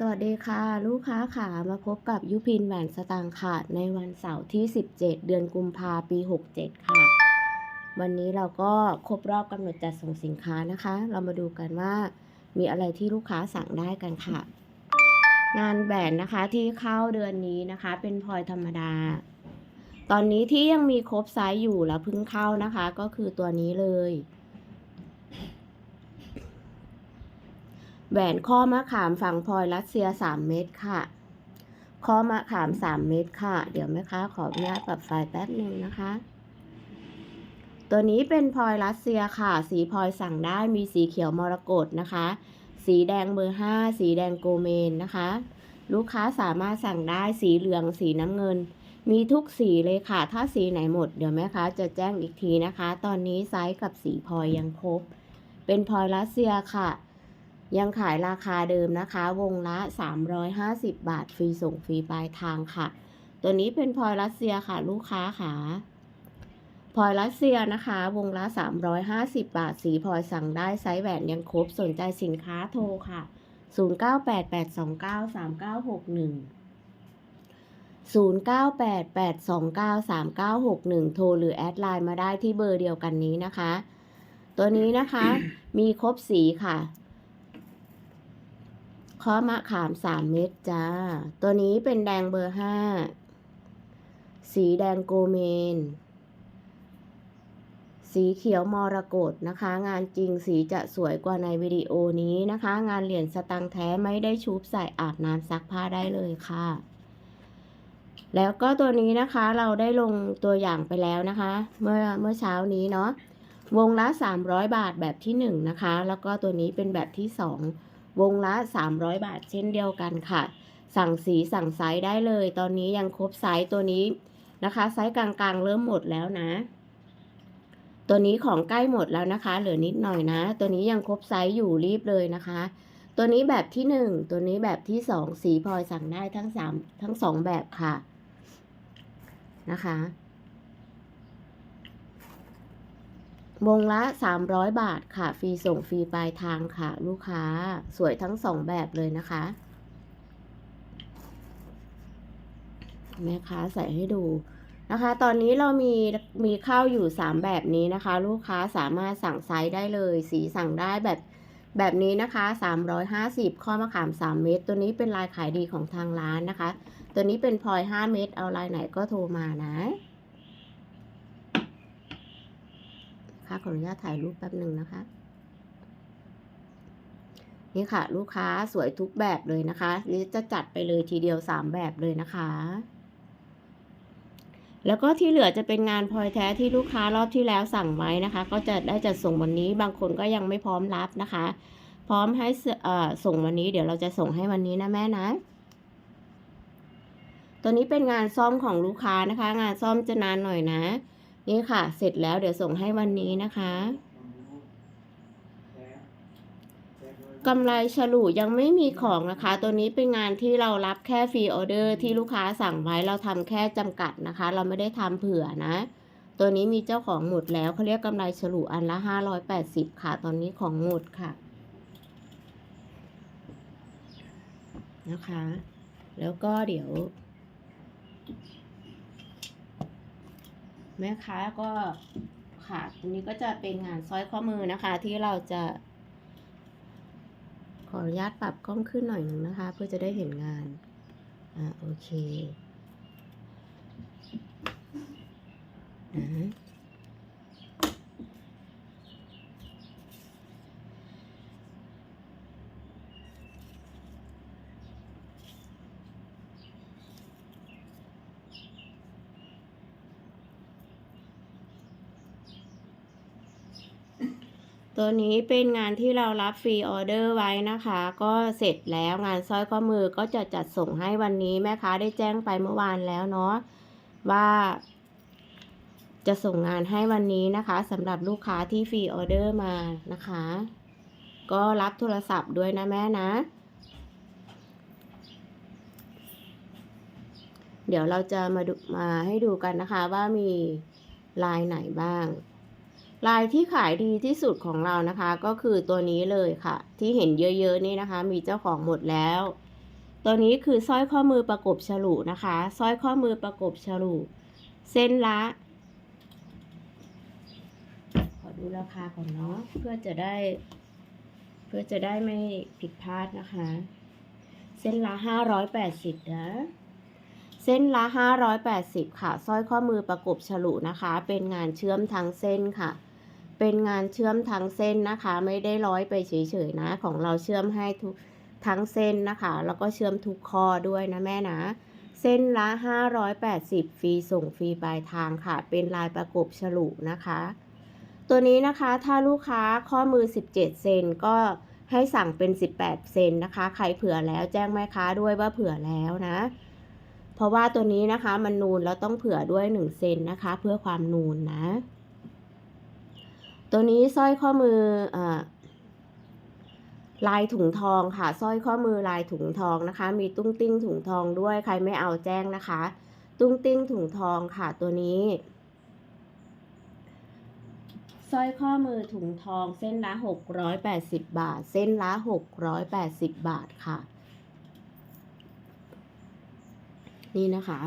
สวัสดีค่ะ ลูกค้าขามาพบกับยุพินแหวนสตางค์ค่ะ ในวันเสาร์ที่ 17 เดือนกุมภาปี 67 ค่ะ วันนี้เราก็ครบรอบกำหนดจัดส่งสินค้านะคะ เรามาดูกันว่ามีอะไรที่ลูกค้าสั่งได้กันค่ะ งานแหวนนะคะที่เข้าเดือนนี้นะคะ เป็นพลอยธรรมดา ตอนนี้ที่ยังมีครบไซส์อยู่แล้วเพิ่งเข้านะคะ ก็คือตัวนี้เลย แหวนข้อมะขามฝั่งพลอยรัสเซีย3เม็ดค่ะ ข้อมะขาม3เม็ดค่ะ เดี๋ยวแม่ค้าขออนุญาตปรับไฟแป๊บหนึ่งนะคะ ตัวนี้เป็นพลอยรัสเซียค่ะ สีพลอยสั่งได้มีสีเขียวมรกตนะคะ สีแดงเบอร์5สีแดงโกเมนนะคะ ลูกค้าสามารถสั่งได้สีเหลืองสีน้ำเงิน มีทุกสีเลยค่ะ ถ้าสีไหนหมดเดี๋ยวแม่ค้าจะแจ้งอีกทีนะคะ ตอนนี้ไซส์กับสีพลอยยังครบ เป็นพลอยรัสเซียค่ะ ยังขายราคาเดิมนะคะ วงละ 350 บาท ฟรีส่งฟรีปลายทางค่ะ ตัวนี้เป็นพลอยรัสเซียค่ะลูกค้าค่ะพลอยรัสเซียนะคะ วงละ 350 บาท สีพลอยสั่งได้ไซส์แหวนยังครบสนใจสินค้าโทรค่ะ 0988293961โทรหรือแอดไลน์มาได้ที่เบอร์เดียวกันนี้นะคะ ตัวนี้นะคะมีครบสีค่ะ ข้อมะขามสามเม็ดจ้า ตัวนี้เป็นแดงเบอร์ห้า สีแดงโกเมน สีเขียวมรกตนะคะ งานจริงสีจะสวยกว่าในวิดีโอนี้นะคะ งานเหรียญสตังค์แท้ไม่ได้ชุบใส่อาบน้ำซักผ้าได้เลยค่ะ แล้วก็ตัวนี้นะคะเราได้ลงตัวอย่างไปแล้วนะคะ เมื่อเมื่อเช้านี้เนาะ วงละ 300 บาทแบบที่ 1 นะคะ แล้วก็ตัวนี้เป็นแบบที่ 2 วงละ 300 บาทเช่นเดียวกันค่ะ สั่งสีสั่งไซส์ได้เลย ตอนนี้ยังครบไซส์ตัวนี้นะคะ ไซส์กลางๆ เริ่มหมดแล้วนะ ตัวนี้ของใกล้หมดแล้วนะคะ เหลือนิดหน่อยนะ ตัวนี้ยังครบไซส์อยู่รีบเลยนะคะ ตัวนี้แบบที่ 1 ตัวนี้แบบที่ 2 สีพลอยสั่งได้ทั้ง 3 ทั้ง 2 แบบค่ะนะคะ วงละ 300 บาทค่ะ ฟรีส่งฟรีปลายทางค่ะ ลูกค้าสวยทั้งสองแบบเลยนะคะ แม่ค้าใส่ให้ดูนะคะ ตอนนี้เรามีมีข้าวอยู่ 3 แบบนี้นะคะ ลูกค้าสามารถสั่งไซส์ได้เลย สีสั่งได้แบบแบบนี้นะคะ 350 ข้อมะขาม 3 เม็ดตัวนี้เป็นลายขายดีของทางร้านนะคะ ตัวนี้เป็นพลอย 5 เม็ดเอาลายไหนก็โทรมานะ ค่ะขออนุญาตถ่ายรูปแป๊บหนึ่งนะคะ นี่ค่ะ ลูกค้าสวยทุกแบบเลยนะคะนี่จะจัดไปเลยทีเดียวสามแบบเลยนะคะ แล้วก็ที่เหลือจะเป็นงานพลอยแท้ที่ลูกค้ารอบที่แล้วสั่งไว้นะคะ ก็จะได้จัดส่งวันนี้ บางคนก็ยังไม่พร้อมรับนะคะ พร้อมให้ส่งวันนี้ เดี๋ยวเราจะส่งให้วันนี้นะแม่นะตัวนี้เป็นงานซ่อมของลูกค้านะคะ งานซ่อมจะนานหน่อยนะ นี่ค่ะ เสร็จแล้วเดี๋ยวส่งให้วันนี้นะคะกำไรฉลุยังไม่มีของนะคะ ตัวนี้เป็นงานที่เรารับแค่ฟรีออเดอร์ที่ลูกค้าสั่งไว้เราทำแค่จำกัดนะคะ เราไม่ได้ทำเผื่อนะ ตัวนี้มีเจ้าของหมดแล้วเขาเรียกกำไรฉลุอันละห้าร้อยแปดสิบค่ะ ตอนนี้ของหมดค่ะ นะคะ แล้วก็เดี๋ยว แม่ค้าก็ค่ะตรงนี้ก็จะเป็นงานสร้อยข้อมือนะคะ ที่เราจะ ขออนุญาตปรับกล้องขึ้นหน่อยหนึ่งนะคะ เพื่อจะได้เห็นงาน อ่าโอเคนะ ตัวนี้เป็นงานที่เรารับฟรีออเดอร์ไว้นะคะ ก็เสร็จแล้วงานสร้อยข้อมือก็จะจัดส่งให้วันนี้แม่ค้าได้แจ้งไปเมื่อวานแล้วเนาะว่า จะส่งงานให้วันนี้นะคะสำหรับลูกค้าที่ฟรีออเดอร์มานะคะ ก็รับโทรศัพท์ด้วยนะแม่นะ เดี๋ยวเราจะมาดูมาให้ดูกันนะคะว่ามีลายไหนบ้าง ลายที่ขายดีที่สุดของเรานะคะ ก็คือตัวนี้เลยค่ะ ที่เห็นเยอะๆนี่นะคะ มีเจ้าของหมดแล้ว ตัวนี้คือสร้อยข้อมือประกบฉลุนะคะสร้อยข้อมือประกบฉลุเส้นละ ขอดูราคาก่อนเนาะเพื่อจะได้ เพื่อจะได้ไม่ผิดพลาดนะคะ เส้นละห้าร้อยแปดสิบนะเส้นละห้าร้อยแปดสิบค่ะ สร้อยข้อมือประกบฉลุนะคะ เป็นงานเชื่อมทั้งเส้นค่ะ เป็นงานเชื่อมทั้งเส้นนะคะ ไม่ได้ร้อยไปเฉยๆนะ ของเราเชื่อมให้ทุกทั้งเส้นนะคะ แล้วก็เชื่อมทุกข้อด้วยนะแม่นะ เส้นละ 580 ฟรีส่งฟรีปลายทางค่ะ เป็นลายประกบฉลุนะคะ ตัวนี้นะคะถ้าลูกค้าข้อมือ 17 เซนก็ให้สั่งเป็น 18 เซนนะคะ ใครเผื่อแล้วแจ้งแม่ค้าด้วยว่าเผื่อแล้วนะ เพราะว่าตัวนี้นะคะมันนูนแล้วต้องเผื่อด้วย 1 เซนนะคะ เพื่อความนูนนะ ตัวนี้สร้อยข้อมืออลายถุงทองค่ะสร้อยข้อมือลายถุงทองนะคะ มีตุ้งติ้งถุงทองด้วยใครไม่เอาแจ้งนะคะ ตุ้งติ้งถุงทองค่ะตัวนี้สร้อยข้อมือถุงทองเส้นละ680 บาท เส้นละ680 บาทค่ะ นี่นะคะ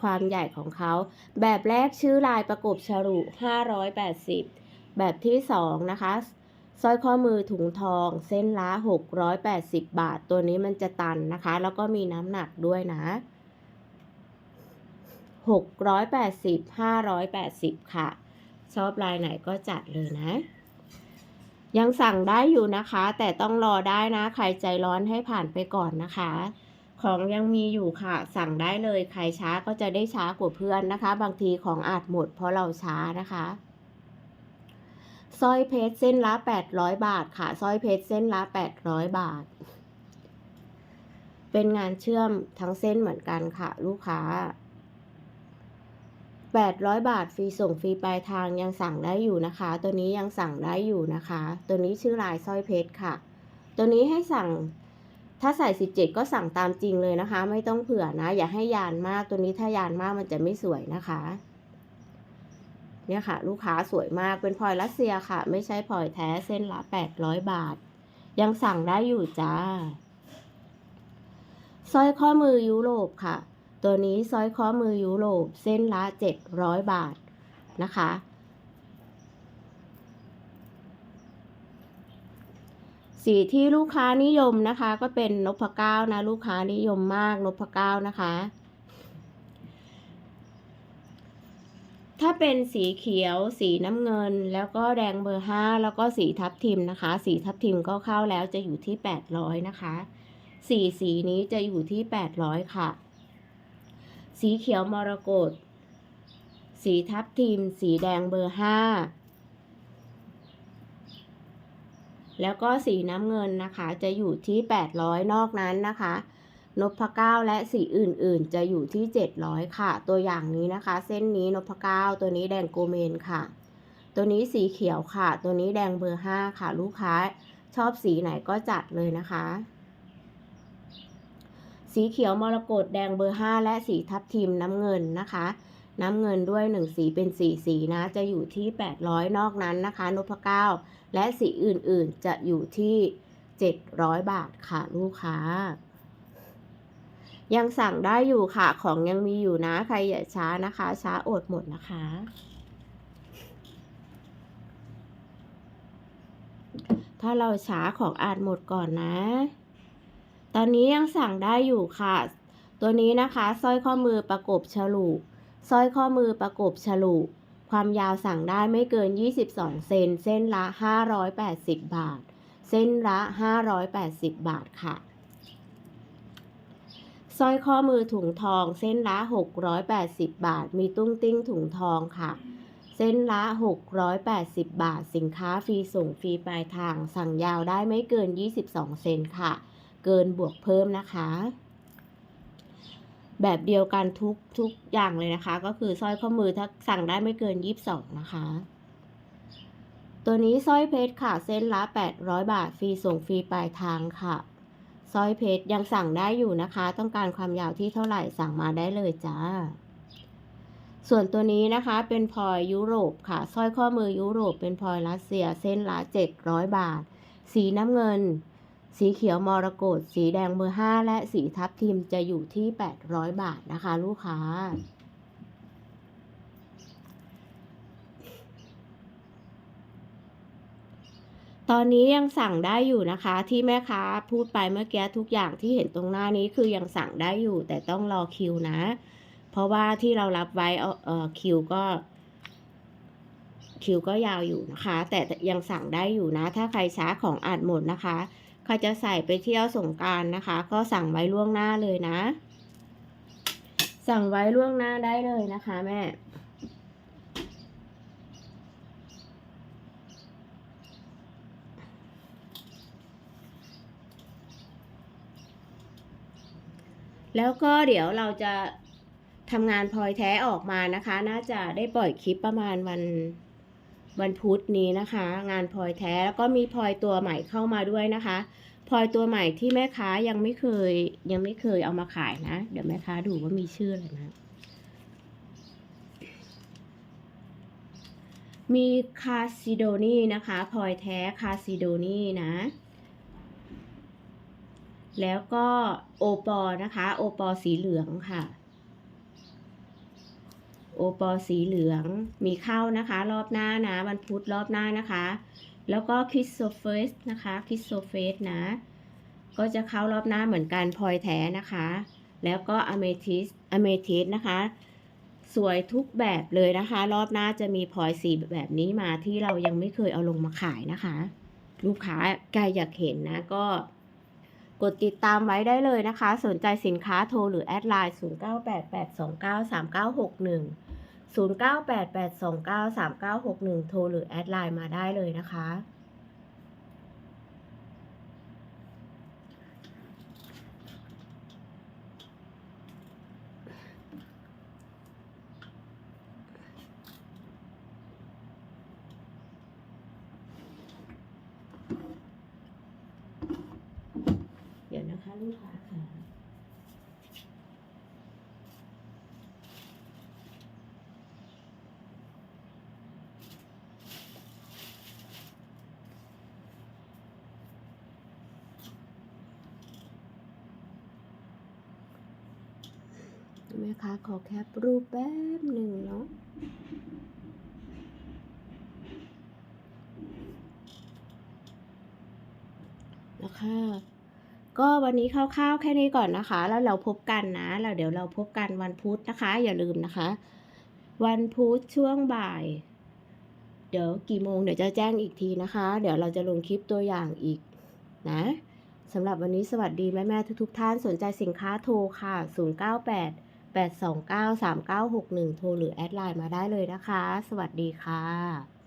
ความใหญ่ของเขา แบบแรกชื่อลายประกบฉลุ 580 แบบที่สองนะคะสร้อยข้อมือถุงทอง เส้นละ 680 บาท ตัวนี้มันจะตันนะคะ แล้วก็มีน้ำหนักด้วยนะ 680 580 ค่ะ ชอบลายไหนก็จัดเลยนะ ยังสั่งได้อยู่นะคะ แต่ต้องรอได้นะ ใครใจร้อนให้ผ่านไปก่อนนะคะ ของยังมีอยู่ค่ะ สั่งได้เลยใครช้าก็จะได้ช้ากว่าเพื่อนนะคะ บางทีของอาจหมดเพราะเราช้านะคะสร้อยเพชรเส้นละ800บาทค่ะสร้อยเพชรเส้นละ800บาท เป็นงานเชื่อมทั้งเส้นเหมือนกันค่ะ ลูกค้า800บาทฟรีส่งฟรีปลายทางยังสั่งได้อยู่นะคะ ตัวนี้ยังสั่งได้อยู่นะคะ ตัวนี้ชื่อลายสร้อยเพชรค่ะ ตัวนี้ให้สั่ง ถ้าใส่ 17 ก็สั่งตามจริงเลยนะคะ ไม่ต้องเผื่อนะ อย่าให้ยานมากตัวนี้ถ้ายานมากมันจะไม่สวยนะคะ เนี่ยค่ะ ลูกค้าสวยมากเป็นพลอยรัสเซียค่ะ ไม่ใช่พลอยแท้เส้นละ 800 บาท ยังสั่งได้อยู่จ้าสร้อยข้อมือยุโรปค่ะ ตัวนี้สร้อยข้อมือยุโรปเส้นละ 700 บาทนะคะ สีที่ลูกค้านิยมนะคะ ก็เป็นนพเก้านะ ลูกค้านิยมมากนพเก้านะคะ ถ้าเป็นสีเขียวสีน้ำเงิน แล้วก็แดงเบอร์ห้าแล้วก็สีทับทิมนะคะ สีทับทิมก็เข้าแล้วจะอยู่ที่800นะคะสีสีนี้จะอยู่ที่800ค่ะ สีเขียวมรกตสีทับทิม สีแดงเบอร์ห้า แล้วก็สีน้ำเงินนะคะจะอยู่ที่ 800 นอกนั้นนะคะนพเก้าและสีอื่นๆ จะอยู่ที่ 700 ค่ะ ตัวอย่างนี้นะคะ เส้นนี้นพเก้าตัวนี้แดงโกเมนค่ะ ตัวนี้สีเขียวค่ะ ตัวนี้แดงเบอร์ 5 ค่ะ ลูกค้าชอบสีไหนก็จัดเลยนะคะ สีเขียวมรกตแดงเบอร์ 5 และสีทับทิมน้ำเงินนะคะ น้ำเงินด้วย 1 สีเป็นสีสีนะ จะอยู่ที่ 800 นอกนั้นนะคะนพเก้าและสีอื่นๆจะอยู่ที่ 700 บาทค่ะลูกค้า ยังสั่งได้อยู่ค่ะ ของยังมีอยู่นะ ใครอย่าช้านะคะ ช้าอดหมดนะคะ ถ้าเราช้าของอาจหมดก่อนนะ ตอนนี้ยังสั่งได้อยู่ค่ะ ตัวนี้นะคะสร้อยข้อมือประกบฉลุ สร้อยข้อมือประกบฉลุ ความยาวสั่งได้ไม่เกิน 22 เซน เส้นละ 580 บาท เส้นละ 580 บาทค่ะ สร้อยข้อมือถุงทอง เส้นละ 680 บาท มีตุ้งติ้งถุงทองค่ะเส้นละ 680 บาท สินค้าฟรีส่งฟรีปลายทาง สั่งยาวได้ไม่เกิน 22 เซนค่ะ เกินบวกเพิ่มนะคะ แบบเดียวกันทุกทุกอย่างเลยนะคะ ก็คือสร้อยข้อมือถ้าสั่งได้ไม่เกิน22นะคะ ตัวนี้สร้อยเพชรค่ะเส้นละ800บาทฟรีส่งฟรีปลายทางค่ะสร้อยเพชรยังสั่งได้อยู่นะคะ ต้องการความยาวที่เท่าไหร่สั่งมาได้เลยจ้า ส่วนตัวนี้นะคะเป็นพลอยยุโรปค่ะสร้อยข้อมือยุโรปเป็นพลอยรัสเซียเส้นละ700บาท สีน้ำเงิน สีเขียวมรกตสีแดงเบอร์ 5 และสีทับทิมจะอยู่ที่ 800 บาทนะคะ ลูกค้า ตอนนี้ยังสั่งได้อยู่นะคะ ที่แม่ค้าพูดไปเมื่อกี้ทุกอย่างที่เห็นตรงหน้านี้คือยังสั่งได้อยู่ แต่ต้องรอคิวนะ เพราะว่าที่เรารับไว้เออคิวก็คิวก็ยาวอยู่นะคะ แต่ยังสั่งได้อยู่นะ ถ้าใครช้าของอาจหมดนะคะ ใครจะใส่ไปเที่ยวสงการนะคะ ก็สั่งไว้ล่วงหน้าเลยนะ สั่งไว้ล่วงหน้าได้เลยนะคะแม่แล้วก็เดี๋ยวเราจะทำงานพลอยแท้ออกมานะคะ น่าจะได้ปล่อยคลิปประมาณวัน วันพุธนี้นะคะ งานพลอยแท้แล้วก็มีพลอยตัวใหม่เข้ามาด้วยนะคะพลอยตัวใหม่ที่แม่ค้ายังไม่เคยยังไม่เคยเอามาขายนะ เดี๋ยวแม่ค้าดูว่ามีชื่ออะไรนะ มีคาซิโดนีนะคะพลอยแท้คาซิโดนีนะ แล้วก็โอปอนะคะ โอปอสีเหลืองค่ะ โอปอสีเหลือง มีเข้านะคะ รอบหน้านะวันพุธรอบหน้านะคะ แล้วก็คริสโซเฟสนะคะคริสโซเฟสนะ ก็จะเข้ารอบหน้าเหมือนกันพลอยแท้นะคะ แล้วก็อเมทิสอเมทิสนะคะ สวยทุกแบบเลยนะคะ รอบหน้าจะมีพลอยสีแบบนี้มาที่เรายังไม่เคยเอาลงมาขายนะคะ ลูกค้าใครอยากเห็นนะก็กดติดตามไว้ได้เลยนะคะ สนใจสินค้าโทรหรือแอดไลน์ 0988293961 0988293961 โทรหรือแอดไลน์มาได้เลยนะคะ เดี๋ยวนะคะลูกค้าค่ะ แม่ค้าขอแคปรูปแป๊บหนึ่งเนาะนะคะก็วันนี้คร่าวๆแค่นี้ก่อนนะคะ แล้วเราพบกันนะแล้วเดี๋ยวเราพบกันวันพุธนะคะ อย่าลืมนะคะ วันพุธช่วงบ่าย เดี๋ยวกี่โมงเดี๋ยวจะแจ้งอีกทีนะคะ เดี๋ยวเราจะลงคลิปตัวอย่างอีกนะสำหรับวันนี้สวัสดีแม่ๆทุกๆ ท่านสนใจสินค้าโทรค่ะ 098 829 3961 โทรหรือแอดไลน์มาได้เลยนะคะ สวัสดีค่ะ